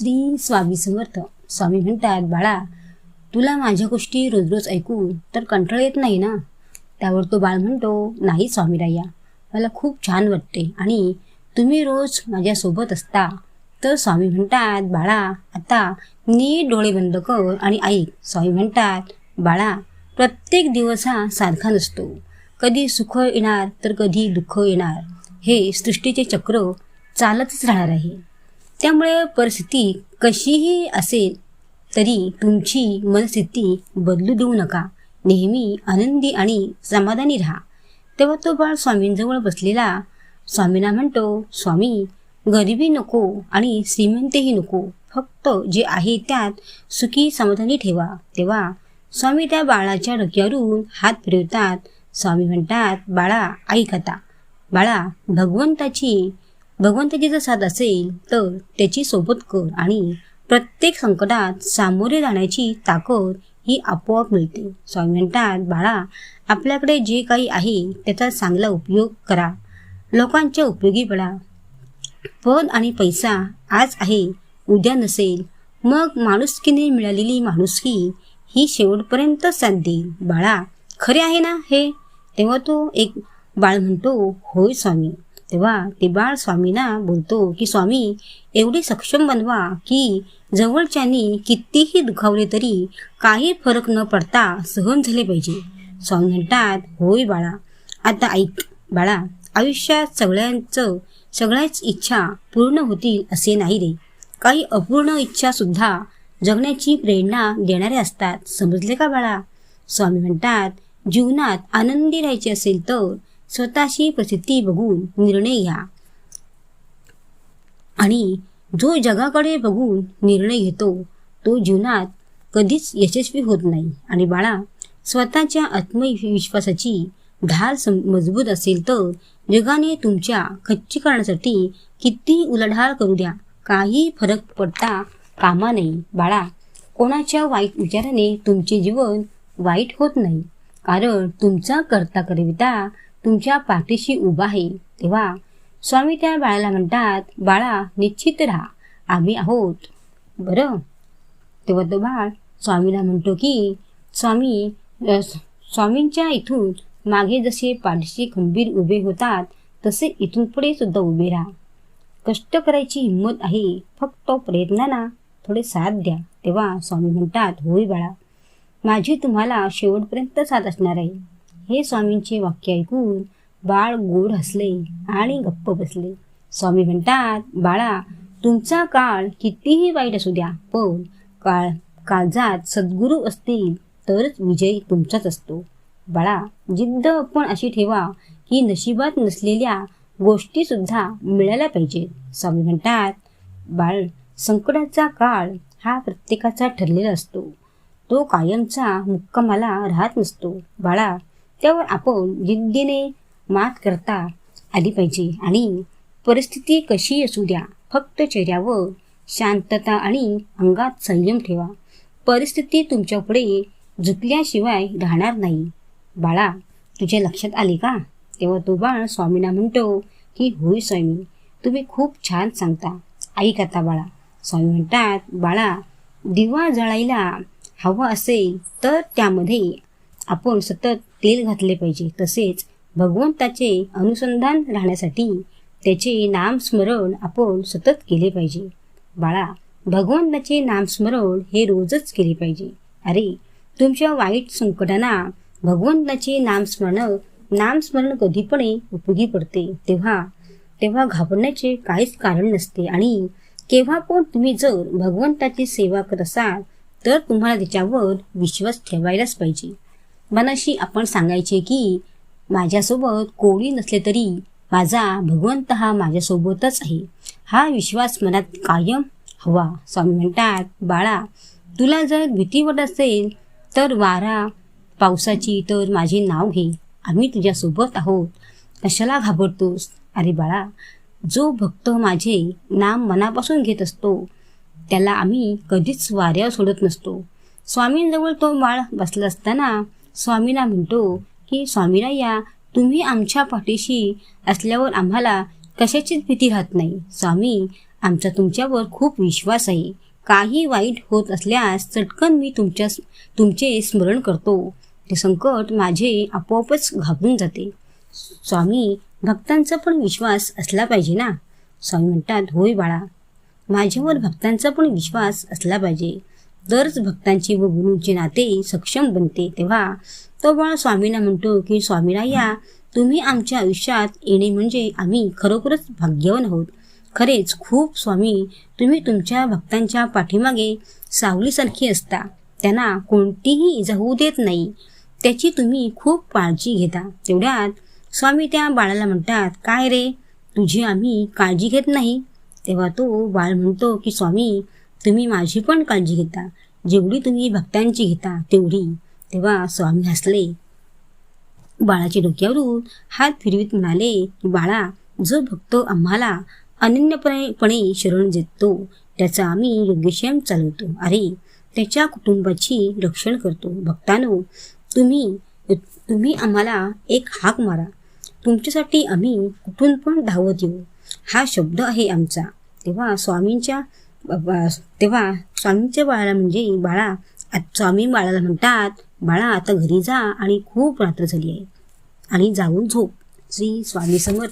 श्री स्वामी समर्थ. स्वामी म्हणतात बाळा तुला माझ्या गोष्टी रोज रोज ऐकून तर कंटाळ येत नाही ना? त्यावर तो बाळ म्हणतो नाही स्वामीराया मला खूप छान वाटते आणि तुम्ही रोज माझ्यासोबत असता. तर स्वामी म्हणतात बाळा आता नीट डोळे बंद कर आणि ऐक. स्वामी म्हणतात बाळा प्रत्येक दिवस हा सारखा नसतो. कधी सुख येणार तर कधी दुःख येणार. हे सृष्टीचे चक्र चालतच राहणार आहे. त्यामुळे परिस्थिती कशीही असेल तरी तुमची मनस्थिती बदलू देऊ नका. नेहमी आनंदी आणि समाधानी राहा. तेव्हा तो बाळ स्वामींजवळ बसलेला स्वामींना म्हणतो स्वामी गरिबी नको आणि श्रीमंतही नको. फक्त जे आहे त्यात सुखी समाधानी ठेवा. तेव्हा स्वामी त्या बाळाच्या डोक्यावरून हात फिरवतात. स्वामी म्हणतात बाळा ऐकता बाळा भगवंताची भगवंताची जर साथ असेल तर त्याची सोबत कर आणि प्रत्येक संकटात सामोरे जाण्याची ताकद ही आपोआप मिळते. स्वामी म्हणतात बाळा आपल्याकडे जे काही आहे त्याचा चांगला उपयोग करा. लोकांच्या उपयोगी पडा. पद आणि पैसा आज आहे उद्या नसेल. मग माणुसकीने मिळालेली माणुसकी ही शेवटपर्यंत साथ देईल बाळा खरे आहे ना हे? तेव्हा तो एक बाळ म्हणतो होय स्वामी. तेव्हा ते बाळ स्वामींना बोलतो की स्वामी एवढे सक्षम बनवा की जवळच्यानी कितीही दुखावले तरी काही फरक न पडता सहन झाले पाहिजे. स्वामी म्हणतात होय बाळा आता ऐक बाळा आयुष्यात सगळ्यांचं सगळ्याच इच्छा पूर्ण होतील असे नाही रे. काही अपूर्ण इच्छा सुद्धा जगण्याची प्रेरणा देणारे असतात समजले का बाळा? स्वामी म्हणतात जीवनात आनंदी राहायचे असेल तर स्वतःची प्रसिद्धी बघून निर्णय घ्या. आणि जो जगाकडे बघून निर्णय घेतो तो जीवनात कधीच यशस्वी होत नाही. आणि बाळा स्वतःच्या आत्मविश्वासाची ढाल सम मजबूत असेल तर जगाने तुमच्या खच्चीकरणासाठी किती उलाढाल करू द्या. काही फरक पडता कामा नाही बाळा कोणाच्या वाईट विचाराने तुमचे जीवन वाईट होत नाही. कारण तुमचा करता करविता तुमच्या पाठीशी उभा आहे. तेव्हा स्वामी त्या बाळाला म्हणतात बाळा निश्चित राहा. आम्ही आहोत. बरं. तेव्हा तो बाळ स्वामीला म्हणतो की स्वामी स्वामींच्या इथून मागे जसे पाठीशी खंबीर उभे होतात तसे इथून पुढे सुद्धा उभे राहा. कष्ट करायची हिंमत आहे. फक्त प्रयत्नांना थोडे साथ द्या. तेव्हा स्वामी म्हणतात होय बाळा. माझी तुम्हाला शेवटपर्यंत साथ असणार आहे. हे स्वामींचे वाक्य ऐकून बाळ गोड हसले आणि गप्प बसले. स्वामी म्हणतात बाळा तुमचा काळ कितीही वाईट असू द्या पण काळ काळजात सद्गुरू असतील तरच विजय तुमचाच असतो. बाळा जिद्द पण अशी ठेवा की नशिबात नसलेल्या गोष्टी सुद्धा मिळायला पाहिजेत. स्वामी म्हणतात बाळ संकटाचा काळ हा प्रत्येकाचा ठरलेला असतो. तो कायमचा मुक्कामाला राहत नसतो. बाळा त्यावर आपण जिद्दीने मात करता आली पाहिजे. आणि परिस्थिती कशी असू द्या फक्त चेहऱ्यावर शांतता आणि अंगात संयम ठेवा. परिस्थिती तुमच्यापुढे झुकल्याशिवाय राहणार नाही. बाळा तुझ्या लक्षात आले का? तेव्हा तो बाळ स्वामींना म्हणतो की होय स्वामी तुम्ही खूप छान सांगता. ऐक आता बाळा. स्वामी म्हणतात बाळा दिवा जळायला हवा असेल तर त्यामध्ये आपण सतत तेल घातले पाहिजे. तसेच भगवंताचे अनुसंधान राहण्यासाठी त्याचे नामस्मरण आपण सतत केले पाहिजे. बाळा भगवंताचे नामस्मरण हे रोजच केले पाहिजे. अरे तुमच्या वाईट संकटांना भगवंताचे नामस्मरण नामस्मरण कधीपणे उपयोगी पडते तेव्हा तेव्हा घाबरण्याचे काहीच कारण नसते. आणि केव्हा पण तुम्ही जर भगवंताची सेवा करत असाल तर तुम्हाला त्याच्यावर विश्वास ठेवायलाच पाहिजे. मनाशी आपण सांगायचे की माझ्यासोबत कोणी नसले तरी माझा भगवंत हा माझ्यासोबतच आहे. हा विश्वास मनात कायम हवा. स्वामी म्हणतात बाळा तुला जर भीती वाटत असेल तर वारा पावसाची तर माझे नाव घे. आम्ही तुझ्यासोबत आहोत. कशाला घाबरतोस? अरे बाळा जो भक्त माझे नाम मनापासून घेत असतो त्याला आम्ही कधीच वाऱ्यावर सोडत नसतो. स्वामींजवळ तो बाळ बसला असताना स्वामीला म्हणतो की स्वामीराया तुम्ही आमच्या पाठीशी असल्यावर आम्हाला कशाचीच भीती राहत नाही. स्वामी आमचा तुमच्यावर खूप विश्वास आहे. काही वाईट होत असल्यास चटकन मी तुमच्या तुमचे स्मरण करतो. ते संकट माझे आपोआपच घाबरून जाते. स्वामी भक्तांचा पण विश्वास असला पाहिजे ना? स्वामी म्हणतात होय बाळा. माझ्यावर भक्तांचा पण विश्वास असला पाहिजे. तरच भक्तांचे व गुरूंचे नाते सक्षम बनते तेव्हा तो बाळ स्वामींना म्हणतो की स्वामीराया तुम्ही आमच्या आयुष्यात येणे म्हणजे आम्ही खरोखरच भाग्यवान आहोत. खरेच खूप स्वामी तुम्ही तुमच्या भक्तांच्या पाठीमागे सावलीसारखी असता. त्यांना कोणतीही इजा होऊ देत नाही. त्याची तुम्ही खूप काळजी घेता. तेवढ्यात स्वामी त्या बाळाला म्हणतात काय रे? तुझी आम्ही काळजी घेत नाही. तेव्हा तो बाळ म्हणतो की स्वामी तुम्ही माझी पण काळजी घेता. जेवढी तुम्ही भक्तांची घेता तेवढी. तेव्हा स्वामी हसले. बाळाच्या डोक्यावरून हात फिरवीत म्हणाले बाळा जो भक्त आम्हाला अनन्यपणे शरण देतो त्याचा आम्ही योग्यक्षेम चालवतो. अरे त्याच्या कुटुंबाची रक्षण करतो. भक्तानो तुम्ही तुम्ही आम्हाला एक हाक मारा. तुमच्यासाठी आम्ही कुठून पण धावत येऊ. हा शब्द आहे आमचा. तेव्हा स्वामींच्या तेव्हा स्वामींच्या बाळाला म्हणजे बाळा स्वामी बाळाला म्हणतात बाळा आता घरी जा आणि खूप रात्र झाली आहे. आणि जाऊन झोप. श्री स्वामी समर्थ